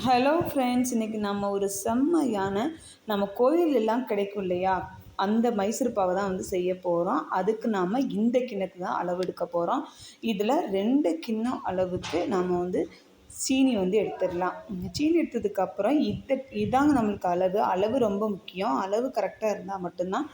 Hello friends இன்றைக்கி நம்ம ஒரு செம்மையான நம்ம கோயில் எல்லாம் கிடைக்கும் இல்லையா? அந்த மைசூர் பாவை தான் வந்து செய்ய போகிறோம் அதுக்கு நாம் இந்த கிண்ணத்து தான் அளவெடுக்க போகிறோம் இதில் ரெண்டு கிண்ணம் அளவுக்கு நாம் வந்து சீனி வந்து எடுத்துடலாம். சீனி எடுத்ததுக்கப்புறம் இதை இதாங்க நம்மளுக்கு அளவு. அளவு ரொம்ப முக்கியம். அளவு கரெக்டாக இருந்தால் மட்டும்தான்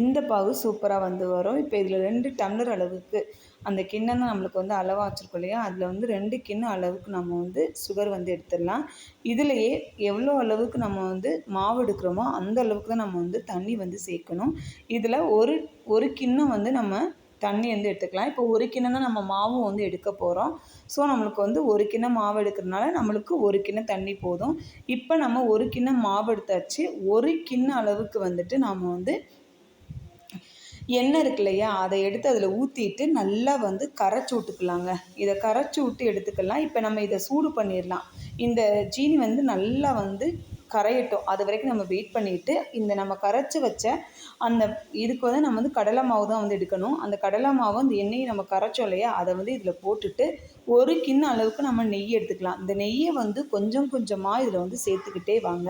இந்த பாகு சூப்பராக வந்து வரும். இப்போ இதில் ரெண்டு டம்ளர் அளவுக்கு அந்த கிண்ணம் தான் நம்மளுக்கு வந்து அளவாக வச்சுருக்கோம் இல்லையா? அதில் வந்து ரெண்டு கிண்ணம் அளவுக்கு நம்ம வந்து சுகர் வந்து எடுத்துடலாம். இதுலேயே எவ்வளோ அளவுக்கு நம்ம வந்து மாவு எடுக்கிறோமோ அந்த அளவுக்கு தான் நம்ம வந்து தண்ணி வந்து சேர்க்கணும். இதில் ஒரு ஒரு கிண்ணம் வந்து நம்ம தண்ணி வந்து எடுத்துக்கலாம். இப்போ ஒரு கிண்ணம் தான் நம்ம மாவும் வந்து எடுக்க போகிறோம் ஸோ நம்மளுக்கு வந்து ஒரு கிண்ணம் மாவு எடுக்கிறதுனால நம்மளுக்கு ஒரு கிண்ணம் தண்ணி போதும். இப்போ நம்ம ஒரு கிண்ணம் மாவு எடுத்தாச்சு. ஒரு கிண்ணம் அளவுக்கு வந்துட்டு நாம் வந்து எண்ணெய் இருக்கு இல்லையா அதை எடுத்து அதில் ஊற்றிட்டு நல்லா வந்து கரைச்சி விட்டுக்கலாங்க. இதை கரைச்சி விட்டு எடுத்துக்கலாம். இப்போ நம்ம இதை சூடு பண்ணிடலாம். இந்த ஜீனி வந்து நல்லா வந்து கரையட்டும். அது வரைக்கும் நம்ம வெயிட் பண்ணிவிட்டு இந்த நம்ம கரைச்சி வச்ச அந்த இதுக்கு வந்து நம்ம வந்து கடலை மாவு தான் வந்து எடுக்கணும். அந்த கடலை மாவு அந்த எண்ணெயை நம்ம கரைச்சோம் இல்லையா அதை வந்து இதில் போட்டுட்டு ஒரு கிண்ண அளவுக்கு நம்ம நெய் எடுத்துக்கலாம். இந்த நெய்யை வந்து கொஞ்சம் கொஞ்சமாக இதில் வந்து சேர்த்துக்கிட்டே வாங்க.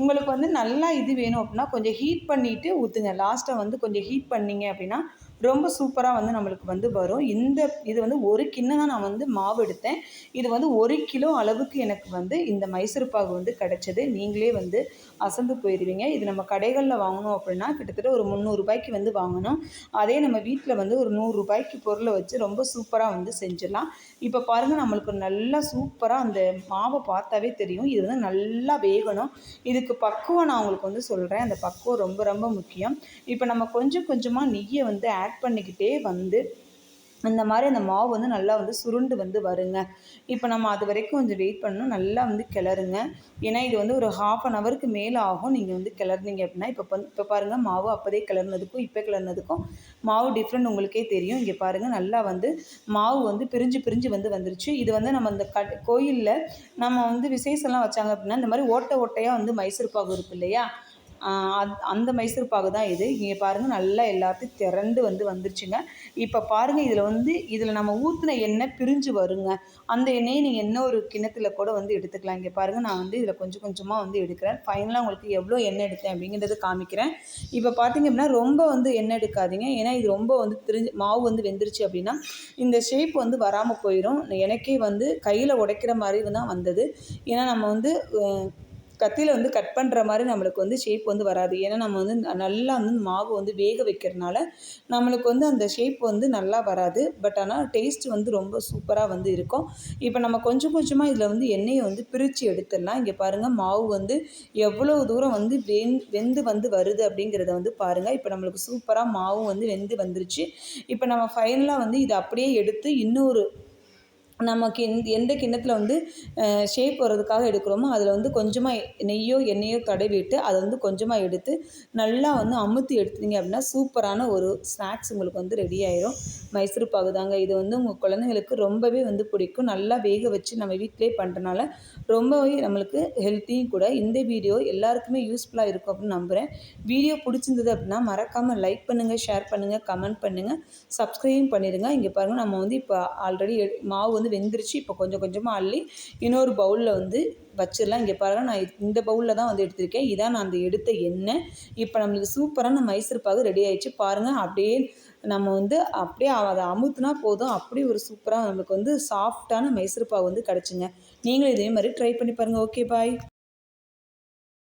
உங்களுக்கு வந்து நல்லா இது வேணும் அப்படின்னா கொஞ்சம் ஹீட் பண்ணிவிட்டு ஊற்றுங்க லாஸ்ட்டை வந்து கொஞ்சம் ஹீட் பண்ணிங்க அப்படின்னா ரொம்ப சூப்பராக வந்து நம்மளுக்கு வந்து வரும். இந்த இது வந்து ஒரு கிண்ணம் தான் நான் வந்து மாவு எடுத்தேன். இது வந்து ஒரு கிலோ அளவுக்கு எனக்கு வந்து இந்த மைசூர் பாகு வந்து கிடச்சது. நீங்களே வந்து அசந்து போயிடுவீங்க இது நம்ம கடைகளில் வாங்கணும் அப்படின்னா கிட்டத்தட்ட ஒரு முந்நூறுரூபாய்க்கு வந்து வாங்கணும். அதே நம்ம வீட்டில் வந்து ஒரு நூறுரூபாய்க்கு பொருளை வச்சு ரொம்ப சூப்பராக வந்து செஞ்சிடலாம். இப்போ பாருங்கள் நம்மளுக்கு நல்லா சூப்பராக அந்த மாவை பார்த்தாவே தெரியும். இது வந்து நல்லா வேகணும். இதுக்கு பக்குவம் நான் உங்களுக்கு வந்து சொல்கிறேன் அந்த பக்குவம் ரொம்ப ரொம்ப முக்கியம். இப்போ நம்ம கொஞ்சம் கொஞ்சமாக நெய்யை வந்து ஆட் ஆட் பண்ணிக்கிட்டே வந்து இந்த மாதிரி அந்த மாவு வந்து நல்லா வந்து சுருண்டு வந்து வருங்க. இப்போ நம்ம அது வரைக்கும் கொஞ்சம் வெயிட் பண்ணணும். நல்லா வந்து கிளறுங்க. ஏன்னா இது வந்து ஒரு ஹாஃப் அன் ஹவருக்கு மேலே ஆகும். நீங்கள் வந்து கிளறினீங்க அப்படின்னா இப்போ இப்போ பாருங்கள் மாவு அப்போதே கிளறினதுக்கும் இப்போ கிளறினதுக்கும் மாவு டிஃப்ரெண்ட் உங்களுக்கே தெரியும். இங்கே பாருங்கள் நல்லா வந்து மாவு வந்து பிரிஞ்சு பிரிஞ்சு வந்து வந்துருச்சு. இது வந்து நம்ம இந்த க கோயிலில் நம்ம வந்து விசேஷம்லாம் வச்சாங்க அப்படின்னா இந்த மாதிரி ஓட்டை ஓட்டையாக வந்து மைசூர் பாகு இருக்கு இல்லையா? அந்த மைசூர் பாகு தான் இது. இங்கே பாருங்கள் நல்லா எல்லாத்தையும் திரண்டு வந்து வந்துருச்சுங்க. இப்போ பாருங்கள் இதில் வந்து இதில் நம்ம ஊற்றின எண்ணெய் பிரிஞ்சு வருங்க. அந்த எண்ணெயை நீங்கள் என்ன ஒரு கிணத்துல கூட வந்து எடுத்துக்கலாம். இங்கே பாருங்கள் நான் வந்து இதில் கொஞ்சம் கொஞ்சமாக வந்து எடுக்கிறேன். ஃபைனலாக உங்களுக்கு எவ்வளோ எண்ணெய் எடுத்தேன் அப்படிங்கிறது காமிக்கிறேன். இப்போ பார்த்தீங்க அப்படின்னா ரொம்ப வந்து எண்ணெய் எடுக்காதீங்க. ஏன்னா இது ரொம்ப வந்து திரிஞ்சு மாவு வந்து வெந்துருச்சு அப்படின்னா இந்த ஷேப் வந்து வராமல் போயிடும் எனக்கே வந்து கையில் உடைக்கிற மாதிரி தான் வந்தது. ஏன்னா நம்ம வந்து கத்தியில் வந்து கட் பண்ணுற மாதிரி நம்மளுக்கு வந்து ஷேப் வந்து வராது. ஏன்னா நம்ம வந்து நல்லா வந்து மாவு வந்து வேக வைக்கிறனால நம்மளுக்கு வந்து அந்த ஷேப் வந்து நல்லா வராது. பட் ஆனால் டேஸ்ட் வந்து ரொம்ப சூப்பராக வந்து இருக்கும். இப்போ நம்ம கொஞ்சம் கொஞ்சமாக இதில் வந்து எண்ணெயை வந்து பிரித்து எடுத்துடலாம். இங்கே பாருங்கள் மாவு வந்து எவ்வளோ தூரம் வந்து வெந் வெந்து வந்து வருது அப்படிங்கிறத வந்து பாருங்கள் இப்போ நம்மளுக்கு சூப்பராக மாவும் வந்து வெந்து வந்துருச்சு. இப்போ நம்ம ஃபைனலாக வந்து இதை அப்படியே எடுத்து இன்னொரு நமக்கு எந் எந்த கிண்ணத்தில் வந்து ஷேப் வர்றதுக்காக எடுக்கிறோமோ அதில் வந்து கொஞ்சமாக நெய்யோ எண்ணெயோ தடவிட்டு அதை வந்து கொஞ்சமாக எடுத்து நல்லா வந்து அமுத்தி எடுத்தீங்க அப்படின்னா சூப்பரான ஒரு ஸ்நாக்ஸ் உங்களுக்கு வந்து ரெடி ஆயிரும். மைசூர் பாகு தாங்க. இது வந்து உங்கள் குழந்தைங்களுக்கு ரொம்பவே வந்து பிடிக்கும். நல்லா வேக வச்சு நம்ம வீட்டிலே பண்ணுறனால ரொம்பவே நம்மளுக்கு ஹெல்த்தியும் கூட. இந்த வீடியோ எல்லாருக்குமே யூஸ்ஃபுல்லாக இருக்கும் அப்படின்னு நம்புகிறேன் வீடியோ பிடிச்சிருந்தது அப்படின்னா மறக்காமல் லைக் பண்ணுங்கள் ஷேர் பண்ணுங்கள் கமெண்ட் பண்ணுங்கள் சப்ஸ்கிரையும் பண்ணிடுங்க. இங்கே பாருங்கள் நம்ம வந்து இப்போ ஆல்ரெடி மாவு வந்து வெந்துருச்சு. இப்போ கொஞ்சம் கொஞ்சமாக அள்ளி இன்னொரு பவுலில் வந்து வச்சிடலாம். இங்கே பாருங்கள் நான் இந்த பவுலில் தான் வந்து எடுத்திருக்கேன். இதான் நான் அந்த எடுத்த எண்ணெய். இப்போ நம்மளுக்கு சூப்பரான மைசூர் பாகு ரெடி ஆயிடுச்சு. பாருங்கள் அப்படியே நம்ம வந்து அப்படியே அதை அமுத்துனா போதும். அப்படியே ஒரு சூப்பராக நம்மளுக்கு வந்து சாஃப்டான மைசூர் பாகு வந்து கிடச்சிங்க. நீங்களும் இதே மாதிரி ட்ரை பண்ணி பாருங்கள் ஓகே பாய்